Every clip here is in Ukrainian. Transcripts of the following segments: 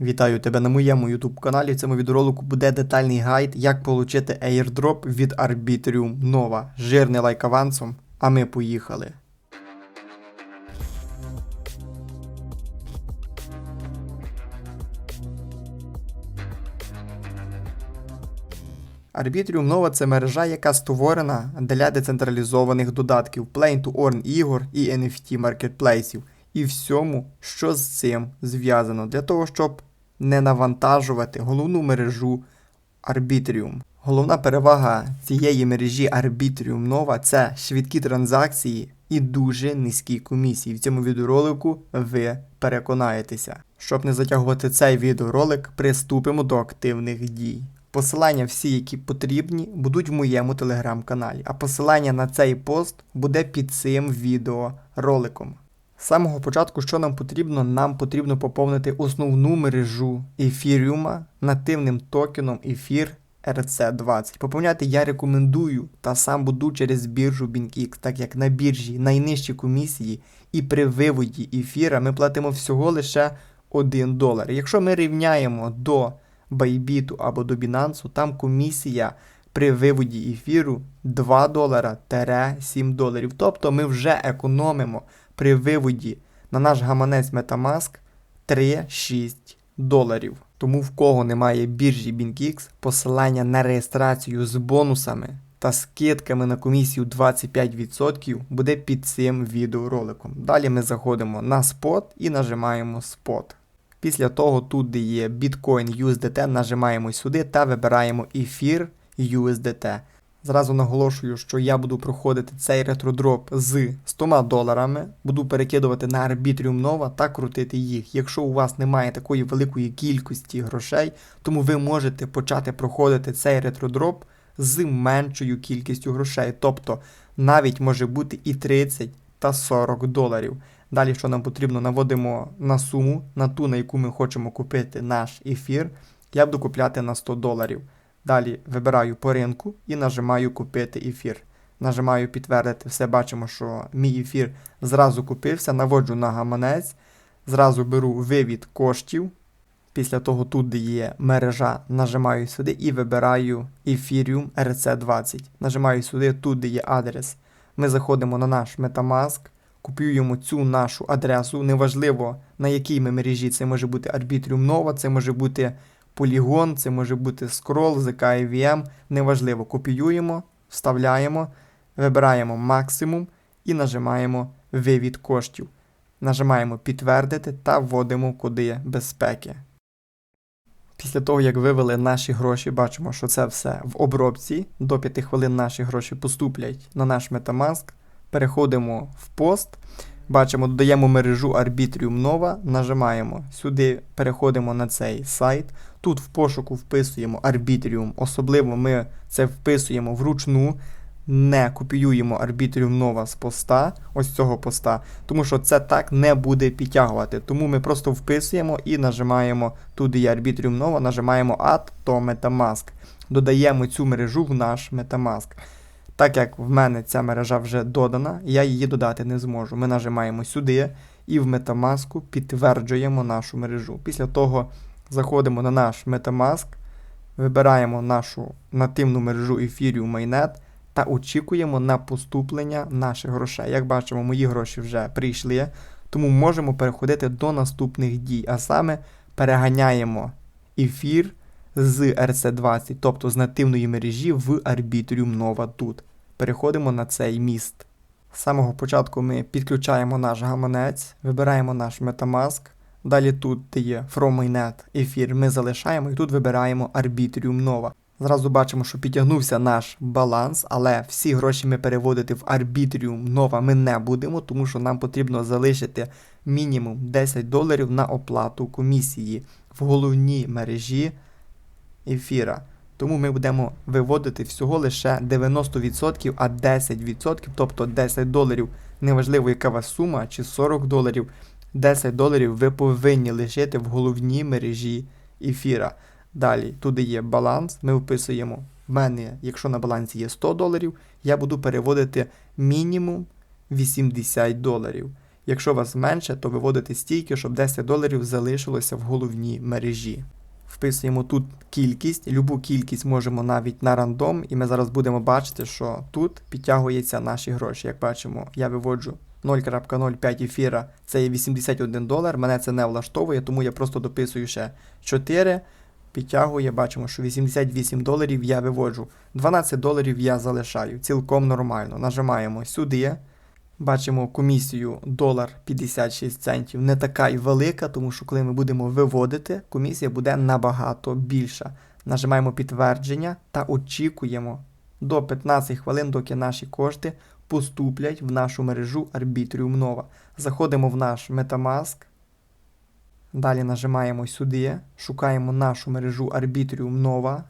Вітаю тебе на моєму YouTube каналі. В цьому відеоролику буде детальний гайд, як отримати airdrop від Arbitrium Nova. Жирний лайк авансом, а ми поїхали. Arbitrium Nova це мережа, яка створена для децентралізованих додатків, Play to Earn ігор і NFT маркетплейсів. І всьому, що з цим зв'язано, для того, щоб не навантажувати головну мережу Arbitrium. Головна перевага цієї мережі Arbitrium Nova це швидкі транзакції і дуже низькі комісії. В цьому відеоролику ви переконаєтеся. Щоб не затягувати цей відеоролик, приступимо до активних дій. Посилання всі, які потрібні, будуть в моєму телеграм-каналі, а посилання на цей пост буде під цим відеороликом. З самого початку, що нам потрібно, нам потрібно поповнити основну мережу ефіріума нативним токеном ефір RC20. Поповняти я рекомендую та сам буду через біржу BinkX, так як на біржі найнижчі комісії і при виводі ефіра ми платимо всього лише 1 долар. Якщо ми рівняємо до Bybit або до Binance, там комісія при виводі ефіру 2 долара 7 доларів. Тобто ми вже економимо при виводі на наш гаманець Metamask 3-6 доларів. Тому в кого немає біржі BinkX, посилання на реєстрацію з бонусами та скидками на комісію 25% буде під цим відеороликом. Далі ми заходимо на спот і нажимаємо спот. Після того, тут, де є Bitcoin USDT, нажимаємо сюди та вибираємо ефір USDT. Зразу наголошую, що я буду проходити цей ретродроп з 100 доларами, буду перекидувати на Arbitrium Nova та крутити їх. Якщо у вас немає такої великої кількості грошей, тому ви можете почати проходити цей ретродроп з меншою кількістю грошей. Тобто навіть може бути і 30 та 40 доларів. Далі, що нам потрібно, наводимо на суму, на ту, на яку ми хочемо купити наш ефір. Я буду купляти на 100 доларів. Далі вибираю по ринку і нажимаю купити ефір. Нажимаю підтвердити, все бачимо, що мій ефір зразу купився, наводжу на гаманець, зразу беру вивід коштів. Після того тут де є мережа, нажимаю сюди і вибираю Ethereum RC20. Нажимаю сюди, тут де є адрес. Ми заходимо на наш Metamask, копіюємо цю нашу адресу. Неважливо на якій ми мережі, це може бути Arbitrium Nova, це може бути полігон, це може бути Scroll, ZK IVM, неважливо. Копіюємо, вставляємо, вибираємо максимум і нажимаємо вивід коштів. Нажимаємо підтвердити та вводимо коди безпеки. Після того, як вивели наші гроші, бачимо, що це все в обробці. До 5 хвилин наші гроші поступлять на наш Metamask. Переходимо в пост. Бачимо, додаємо мережу Arbitrium Nova, нажимаємо сюди, переходимо на цей сайт. Тут в пошуку вписуємо Arbitrium. Особливо ми це вписуємо вручну, не копіюємо Arbitrium Nova з поста, ось цього поста, тому що це так не буде підтягувати. Тому ми просто вписуємо і нажимаємо туди є Arbitrium Nova, нажимаємо Add to Metamask. Додаємо цю мережу в наш Metamask. Так як в мене ця мережа вже додана, я її додати не зможу. Ми нажимаємо сюди і в Metamask підтверджуємо нашу мережу. Після того заходимо на наш Metamask, вибираємо нашу нативну мережу Ethereum Mainnet та очікуємо на поступлення наших грошей. Як бачимо, мої гроші вже прийшли, тому можемо переходити до наступних дій. А саме переганяємо ефір з RC20, тобто з нативної мережі в Arbitrium Nova тут. Переходимо на цей міст. З самого початку ми підключаємо наш гаманець, вибираємо наш Metamask. Далі тут є. Fromainet ефір, ми залишаємо і тут вибираємо Arbitrium Nova. Зразу бачимо, що підтягнувся наш баланс, але всі гроші ми переводити в Arbitrium Nova ми не будемо, тому що нам потрібно залишити мінімум 10 доларів на оплату комісії в головній мережі ефіра. Тому ми будемо виводити всього лише 90%, а 10%, тобто 10 доларів, неважливо, яка вас сума, чи 40 доларів, 10 доларів ви повинні лишити в головній мережі ефіра. Далі, туди є баланс, ми вписуємо. В мене, якщо на балансі є 100 доларів, я буду переводити мінімум 80 доларів. Якщо вас менше, то виводите стільки, щоб 10 доларів залишилося в головній мережі. Вписуємо тут кількість, любу кількість можемо навіть на рандом, і ми зараз будемо бачити, що тут підтягуються наші гроші. Як бачимо, я виводжу 0.05 ефіра, це є 81 долар. Мене це не влаштовує, тому я просто дописую ще 4. Підтягує, бачимо, що 88 доларів я виводжу. 12 доларів я залишаю. Цілком нормально. Нажимаємо сюди. Бачимо комісію долар 56 центів. Не така й велика, тому що коли ми будемо виводити, комісія буде набагато більша. Нажимаємо підтвердження та очікуємо до 15 хвилин, доки наші кошти поступлять в нашу мережу Arbitrium Nova. Заходимо в наш Metamask. Далі нажимаємо сюди, шукаємо нашу мережу Arbitrium Nova.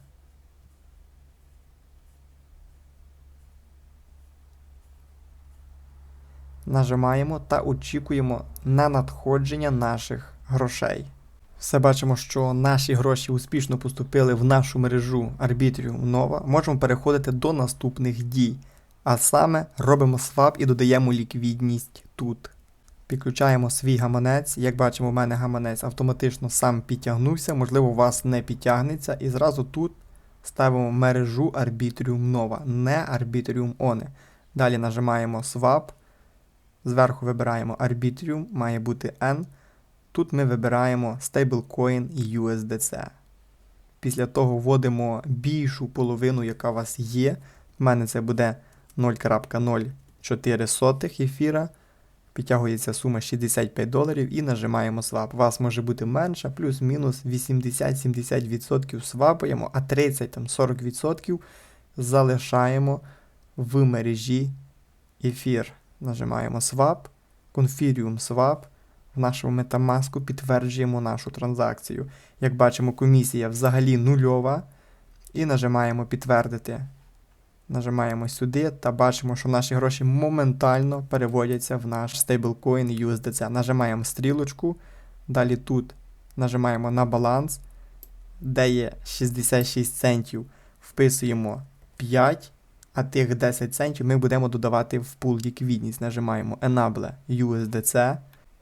Нажимаємо та очікуємо на надходження наших грошей. Все бачимо, що наші гроші успішно поступили в нашу мережу Arbitrium Nova. Можемо переходити до наступних дій. А саме робимо свап і додаємо ліквідність тут. Підключаємо свій гаманець. Як бачимо, у мене гаманець автоматично сам підтягнувся, можливо, у вас не підтягнеться. І зразу тут ставимо мережу Arbitrium Nova, не Arbitrium One. Далі нажимаємо Swap. Зверху вибираємо Arbitrium, має бути N. Тут ми вибираємо Stablecoin USDC. Після того вводимо більшу половину, яка у вас є. У мене це буде 0.04 ефіра. Підтягується сума 65 доларів і нажимаємо свап. У вас може бути менше, плюс-мінус 80-70% свапаємо, а 30-40% залишаємо в мережі ефір. Нажимаємо Swap, Confirium Swap. В нашому Metamask підтверджуємо нашу транзакцію. Як бачимо, комісія взагалі нульова. І нажимаємо підтвердити. Нажимаємо сюди та бачимо, що наші гроші моментально переводяться в наш стейблкоін USDC. Нажимаємо стрілочку. Далі тут нажимаємо на баланс, де є 66 центів. Вписуємо 5 а тих 10 центів ми будемо додавати в пул ліквідність. Нажимаємо Enable USDC.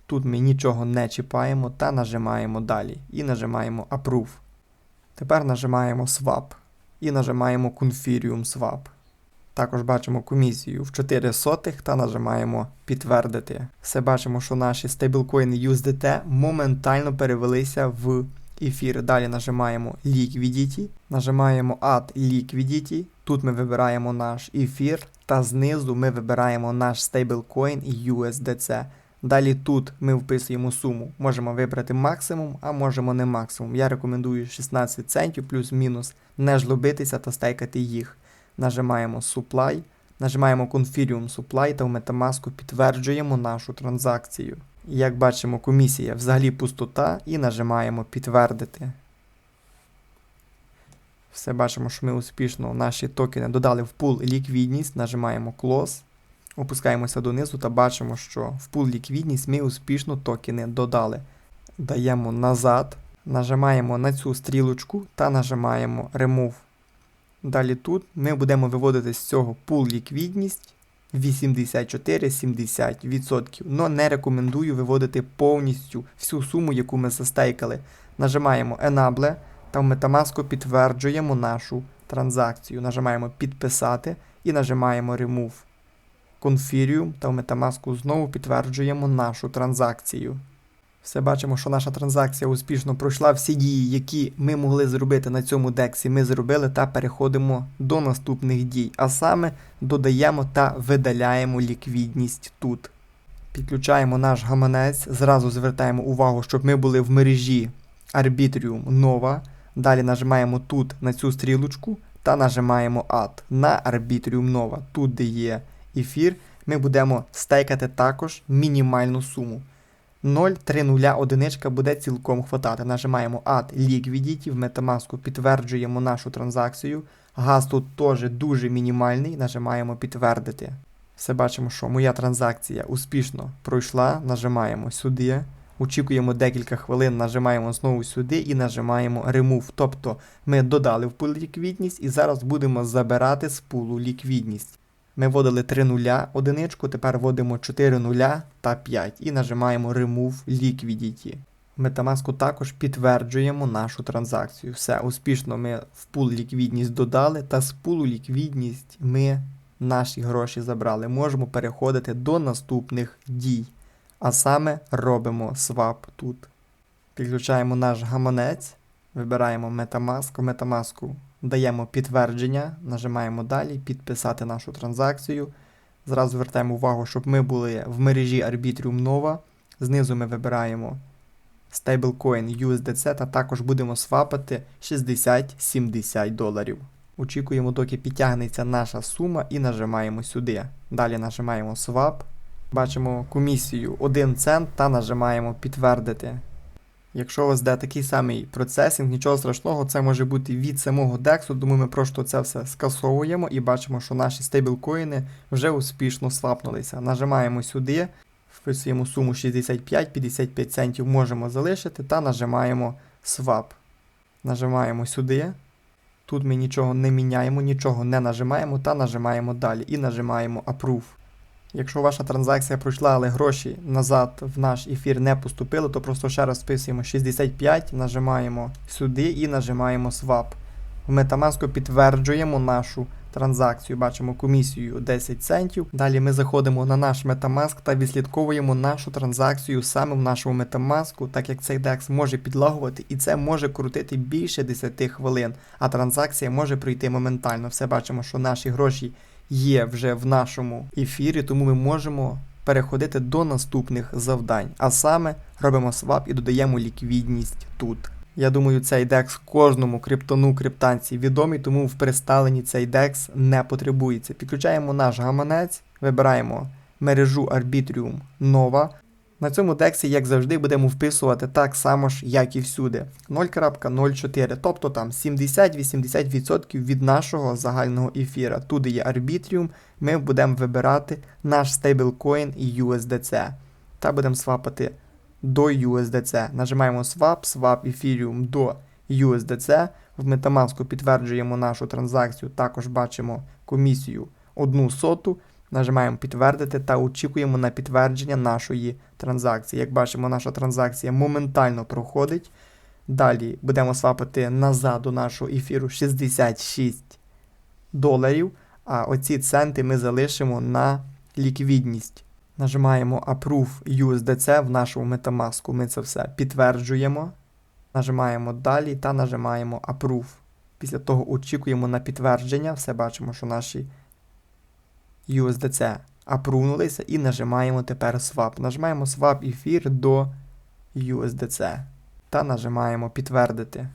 Тут ми нічого не чіпаємо та нажимаємо далі. І нажимаємо Approve. Тепер нажимаємо Swap і нажимаємо Confirium Swap. Також бачимо комісію в 4 сотих та нажимаємо підтвердити. Все бачимо, що наші стейблкоїни USDT моментально перевелися в ефір. Далі нажимаємо Liquidity, нажимаємо Add Liquidity. Тут ми вибираємо наш ефір, та знизу ми вибираємо наш стейблкоін USDC. Далі тут ми вписуємо суму. Можемо вибрати максимум, а можемо не максимум. Я рекомендую 16 центів плюс-мінус, не жлобитися та стейкати їх. Нажимаємо Supply, нажимаємо Confirium Supply та в Metamask підтверджуємо нашу транзакцію. Як бачимо, комісія взагалі пустота і нажимаємо підтвердити. Все бачимо, що ми успішно наші токени додали в пул ліквідність, нажимаємо Close, опускаємося донизу та бачимо, що в пул ліквідність ми успішно токени додали. Даємо назад, нажимаємо на цю стрілочку та нажимаємо Remove. Далі тут ми будемо виводити з цього пул ліквідність 84-70%. Но не рекомендую виводити повністю всю суму, яку ми застейкали. Нажимаємо Enable та в Metamask підтверджуємо нашу транзакцію. Нажимаємо Підписати і нажимаємо Remove. Confirium та в Metamask знову підтверджуємо нашу транзакцію. Все бачимо, що наша транзакція успішно пройшла. Всі дії, які ми могли зробити на цьому дексі, ми зробили та переходимо до наступних дій. А саме додаємо та видаляємо ліквідність тут. Підключаємо наш гаманець, зразу звертаємо увагу, щоб ми були в мережі Arbitrium Nova. Далі нажимаємо тут на цю стрілочку та нажимаємо Add на Arbitrium Nova. Тут, де є ефір, ми будемо стейкати також мінімальну суму. 0,30 одиничка буде цілком хватати. Нажимаємо Add Liquidity, в Metamask підтверджуємо нашу транзакцію. Газ тут теж дуже мінімальний, нажимаємо підтвердити. Все бачимо, що моя транзакція успішно пройшла. Нажимаємо сюди. Очікуємо декілька хвилин, нажимаємо знову сюди і нажимаємо Remove. Тобто ми додали в пул ліквідність і зараз будемо забирати з пулу ліквідність. Ми вводили 3 нуля одиничку, тепер вводимо 4 нуля та 5 і нажимаємо Remove Liquidity. В також підтверджуємо нашу транзакцію. Все, успішно ми в пул ліквідність додали, та з пулу ліквідність ми наші гроші забрали. Можемо переходити до наступних дій. А саме робимо свап тут. Підключаємо наш гаманець, вибираємо Metamask. В даємо підтвердження, нажимаємо далі, підписати нашу транзакцію. Зразу звертаємо увагу, щоб ми були в мережі Arbitrium Nova. Знизу ми вибираємо stablecoin USDC та також будемо свапати 60-70 доларів. Очікуємо, доки підтягнеться наша сума і нажимаємо сюди. Далі нажимаємо Swap. Бачимо комісію 1 цент та нажимаємо підтвердити. Якщо у вас йде такий самий процесінг, нічого страшного, це може бути від самого DEX, тому ми просто це все скасовуємо і бачимо, що наші стейблкоїни вже успішно свапнулися. Нажимаємо сюди, вписуємо суму 65-55 центів, можемо залишити та нажимаємо Swap. Нажимаємо сюди. Тут ми нічого не міняємо, нічого не нажимаємо та нажимаємо далі і нажимаємо Approve. Якщо ваша транзакція пройшла, але гроші назад в наш ефір не поступили, то просто ще раз вписуємо 65, нажимаємо сюди і нажимаємо Swap. В Metamask підтверджуємо нашу транзакцію. Бачимо комісію 10 центів. Далі ми заходимо на наш Metamask та відслідковуємо нашу транзакцію саме в нашому Metamask, так як цей DEX може підлагувати і це може крутити більше 10 хвилин, а транзакція може пройти моментально. Все бачимо, що наші гроші є вже в нашому ефірі, тому ми можемо переходити до наступних завдань. А саме робимо свап і додаємо ліквідність тут. Я думаю, цей декс кожному криптону криптанці відомий, тому в переставленні цей декс не потребується. Підключаємо наш гаманець, вибираємо мережу Arbitrium Nova. На цьому дексі, як завжди, будемо вписувати так само ж, як і всюди. 0.04, тобто там 70-80% від нашого загального ефіра. Тут є Arbitrium, ми будемо вибирати наш стейблкоін і USDC. Та будемо свапати до USDC. Нажимаємо Swap, Swap Ethereum до USDC. В Metamask підтверджуємо нашу транзакцію, також бачимо комісію 1 соту. Нажимаємо підтвердити та очікуємо на підтвердження нашої транзакції. Як бачимо, наша транзакція моментально проходить. Далі будемо свапати назад до нашого ефіру 66 доларів. А оці центи ми залишимо на ліквідність. Нажимаємо Approve USDC в нашому Metamask. Ми це все підтверджуємо. Нажимаємо далі та нажимаємо Approve. Після того очікуємо на підтвердження. Все бачимо, що наші USDC апрунулися і нажимаємо тепер Swap. Нажимаємо Swap ефір до USDC та нажимаємо підтвердити.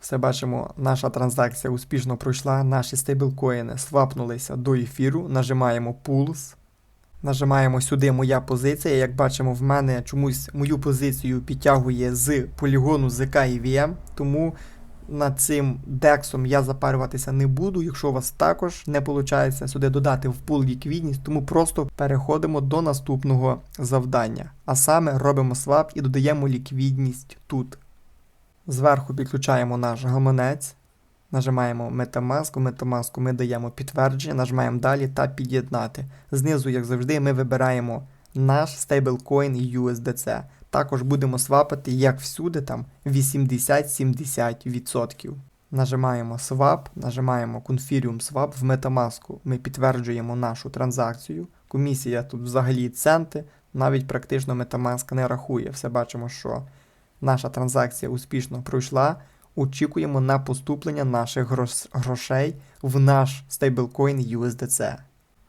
Все бачимо, наша транзакція успішно пройшла, наші стейблкоїни свапнулися до ефіру, нажимаємо Pulse. Нажимаємо сюди моя позиція. Як бачимо, в мене чомусь мою позицію підтягує з полігону ZK EVM, тому над цим дексом я запарюватися не буду. Якщо у вас також не виходить сюди додати в пул ліквідність, тому просто переходимо до наступного завдання. А саме робимо свап і додаємо ліквідність тут. Зверху підключаємо наш гаманець, нажимаємо Metamask, у Metamask ми даємо підтвердження, нажимаємо далі та під'єднати. Знизу, як завжди, ми вибираємо наш стейблкоін USDC. Також будемо свапати, як всюди, там 80-70%. Нажимаємо Swap, нажимаємо Confirm Swap в Metamask. Ми підтверджуємо нашу транзакцію. Комісія тут взагалі центи, навіть практично Metamask не рахує. Все бачимо, що наша транзакція успішно пройшла. Очікуємо на поступлення наших грошей в наш стейблкоін USDC.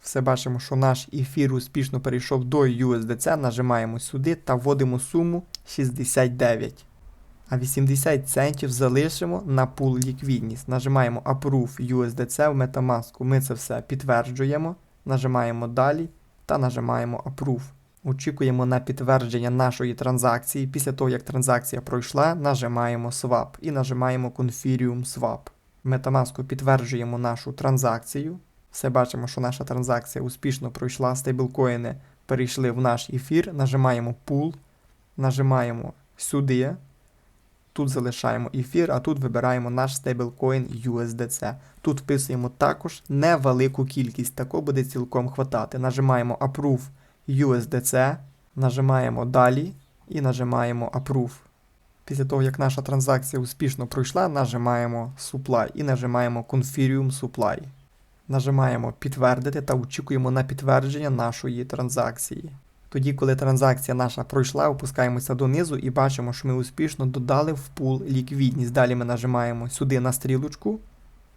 Все бачимо, що наш ефір успішно перейшов до USDC, нажимаємо сюди та вводимо суму 69. А 80 центів залишимо на пул ліквідність. Нажимаємо Approve USDC в Metamask. Ми це все підтверджуємо. Нажимаємо далі та нажимаємо Approve. Очікуємо на підтвердження нашої транзакції. Після того, як транзакція пройшла, нажимаємо Swap і нажимаємо Confirm Swap. В підтверджуємо нашу транзакцію. Все бачимо, що наша транзакція успішно пройшла. Стейблкоїни перейшли в наш ефір. Нажимаємо Pool, нажимаємо сюди. Тут залишаємо ефір, а тут вибираємо наш стейблкоін USDC. Тут вписуємо також невелику кількість, такого буде цілком хватати. Нажимаємо Approve USDC, нажимаємо Далі і нажимаємо Approve. Після того, як наша транзакція успішно пройшла, нажимаємо Supply і нажимаємо Confirm Supply. Нажимаємо підтвердити та очікуємо на підтвердження нашої транзакції. Тоді, коли транзакція наша пройшла, опускаємося донизу і бачимо, що ми успішно додали в пул ліквідність. Далі ми нажимаємо сюди на стрілочку,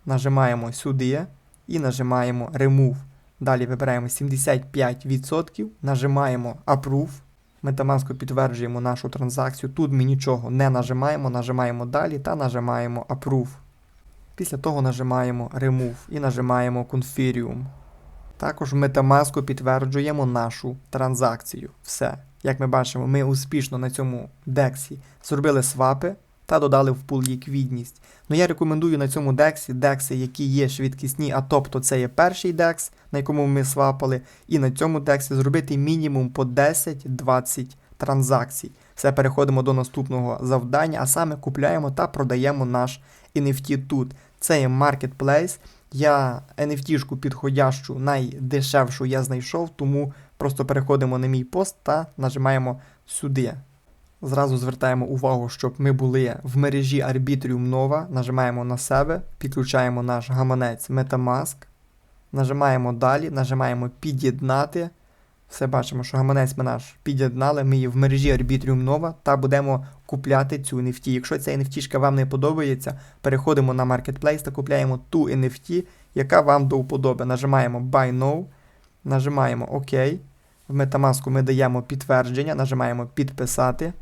нажимаємо сюди і нажимаємо Remove. Далі вибираємо 75%, нажимаємо Approve. Metamask підтверджуємо нашу транзакцію. Тут ми нічого не нажимаємо, нажимаємо далі та нажимаємо Approve. Після того нажимаємо Remove і нажимаємо Confirm. Також в Metamask підтверджуємо нашу транзакцію. Все. Як ми бачимо, ми успішно на цьому дексі зробили свапи та додали в пул ліквідність. Ну я рекомендую на цьому дексі декси, які є швидкісні, а тобто це є перший декс, на якому ми свапали, і на цьому дексі зробити мінімум по 10-20 транзакцій. Все, переходимо до наступного завдання, а саме купляємо та продаємо наш NFT тут. Це є Marketplace. Я NFT-шку підходящу, найдешевшу я знайшов, тому просто переходимо на мій пост та нажимаємо сюди. Зразу звертаємо увагу, щоб ми були в мережі Arbitrium Nova, нажимаємо на себе, підключаємо наш гаманець Metamask, нажимаємо далі, нажимаємо під'єднати. Все бачимо, що гаманець ми наш під'єднали, ми є в мережі Arbitrium Nova та будемо купляти цю NFT. Якщо ця NFT вам не подобається, переходимо на Marketplace та купляємо ту NFT, яка вам до вподоби. Нажимаємо Buy Now, нажимаємо ОК. В Metamask ми даємо підтвердження, нажимаємо підписати,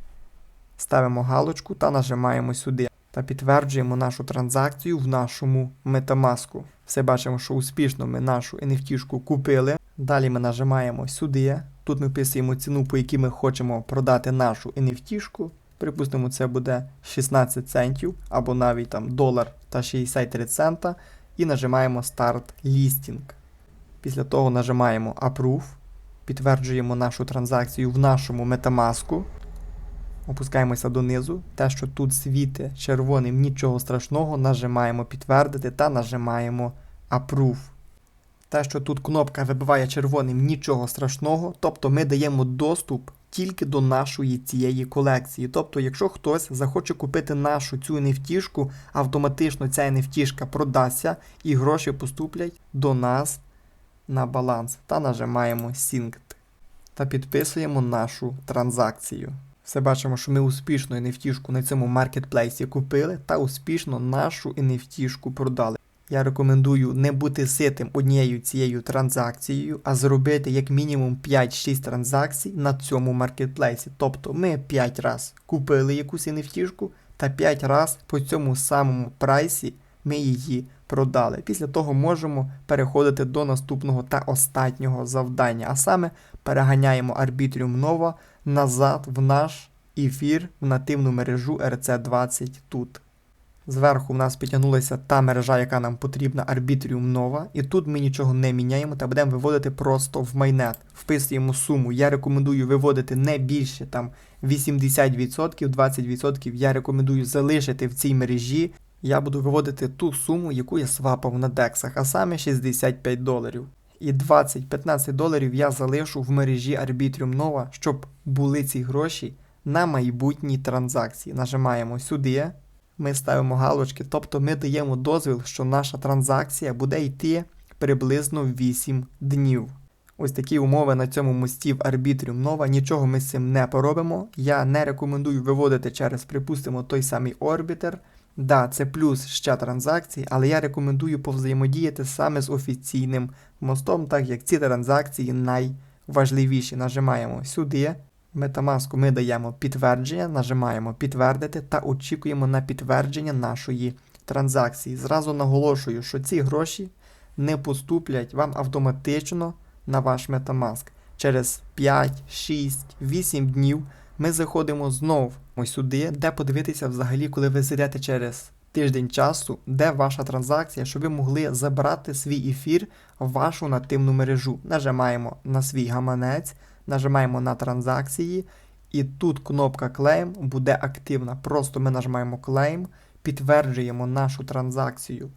ставимо галочку та нажимаємо сюди. Та підтверджуємо нашу транзакцію в нашому Metamask. Все бачимо, що успішно ми нашу NFT купили. Далі ми нажимаємо сюди. Тут ми вписуємо ціну, по якій ми хочемо продати нашу NFT. Припустимо, це буде 16 центів або навіть там долар та 63 цента. І нажимаємо Start Listing. Після того нажимаємо Approve. Підтверджуємо нашу транзакцію в нашому Metamask. Опускаємося донизу. Те, що тут світить червоним, нічого страшного, нажимаємо підтвердити та нажимаємо Approve. Те, що тут кнопка вибиває червоним, нічого страшного, тобто ми даємо доступ тільки до нашої цієї колекції. Тобто, якщо хтось захоче купити нашу цю NFT, автоматично ця NFT продасться і гроші поступлять до нас на баланс. Та нажимаємо Synced. Та підписуємо нашу транзакцію. Все бачимо, що ми успішно NFT на цьому маркетплейсі купили та успішно нашу NFT продали. Я рекомендую не бути ситим однією цією транзакцією, а зробити як мінімум 5-6 транзакцій на цьому маркетплейсі. Тобто ми 5 раз купили якусь NFT та 5 раз по цьому самому прайсі ми її продали. Після того можемо переходити до наступного та останнього завдання. А саме переганяємо Arbitrium Nova назад в наш ефір в нативну мережу RC20 тут. Зверху в нас підтягнулася та мережа, яка нам потрібна, Arbitrium Nova. І тут ми нічого не міняємо та будемо виводити просто в майнет. Вписуємо суму. Я рекомендую виводити не більше там 80%, 20%. Я рекомендую залишити в цій мережі. Я буду виводити ту суму, яку я свапав на дексах, а саме 65 доларів. І 20-15 доларів я залишу в мережі Arbitrium Nova, щоб були ці гроші на майбутні транзакції. Нажимаємо сюди ми ставимо галочки, тобто ми даємо дозвіл, що наша транзакція буде йти приблизно 8 днів. Ось такі умови на цьому мості в Arbitrium Nova, нічого ми з цим не поробимо. Я не рекомендую виводити через, припустимо, той самий орбітер. Да, це плюс ще транзакції, але я рекомендую повзаємодіяти саме з офіційним мостом, так як ці транзакції найважливіші. Нажимаємо сюди. Metamask ми даємо підтвердження, нажимаємо підтвердити та очікуємо на підтвердження нашої транзакції. Зразу наголошую, що ці гроші не поступлять вам автоматично на ваш Metamask. Через 5, 6, 8 днів ми заходимо знову ось сюди, де подивитися взагалі, коли ви зайдете через тиждень часу, де ваша транзакція, щоб ви могли забрати свій ефір в вашу нативну мережу. Нажимаємо на свій гаманець нажимаємо на транзакції І тут кнопка Claim буде активна. Просто ми нажимаємо Claim, підтверджуємо нашу транзакцію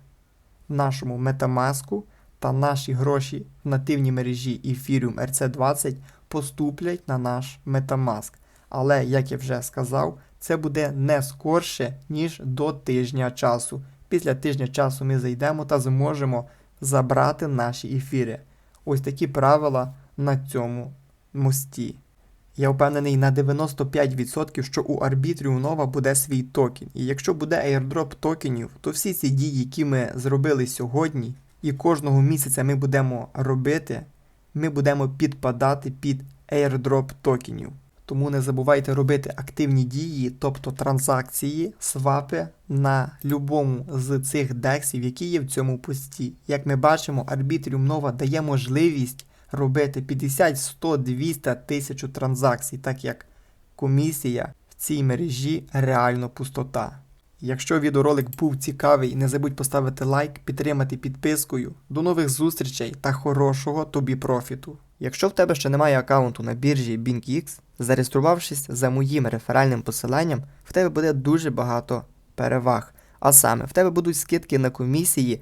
нашому Metamask, та наші гроші в нативній мережі Ethereum RC20 поступлять на наш Metamask. Але, як я вже сказав, це буде не скорше, ніж до тижня часу. Після тижня часу ми зайдемо та зможемо забрати наші ефіри. Ось такі правила на цьому мості. Я впевнений на 95%, що у Nova буде свій токен. І якщо буде airdrop токенів, то всі ці дії, які ми зробили сьогодні, і кожного місяця ми будемо робити, ми будемо підпадати під airdrop токенів. Тому не забувайте робити активні дії, тобто транзакції, свапи на любому з цих дексів, які є в цьому пості. Як ми бачимо, Arbitrium Nova дає можливість робити 50, 100, 200 тисяч транзакцій, так як комісія в цій мережі реально пустота. Якщо відеоролик був цікавий, не забудь поставити лайк, підтримати підпискою. До нових зустрічей та хорошого тобі профіту. Якщо в тебе ще немає аккаунту на біржі BinkX, зареєструвавшись за моїм реферальним посиланням, в тебе буде дуже багато переваг. А саме, в тебе будуть скидки на комісії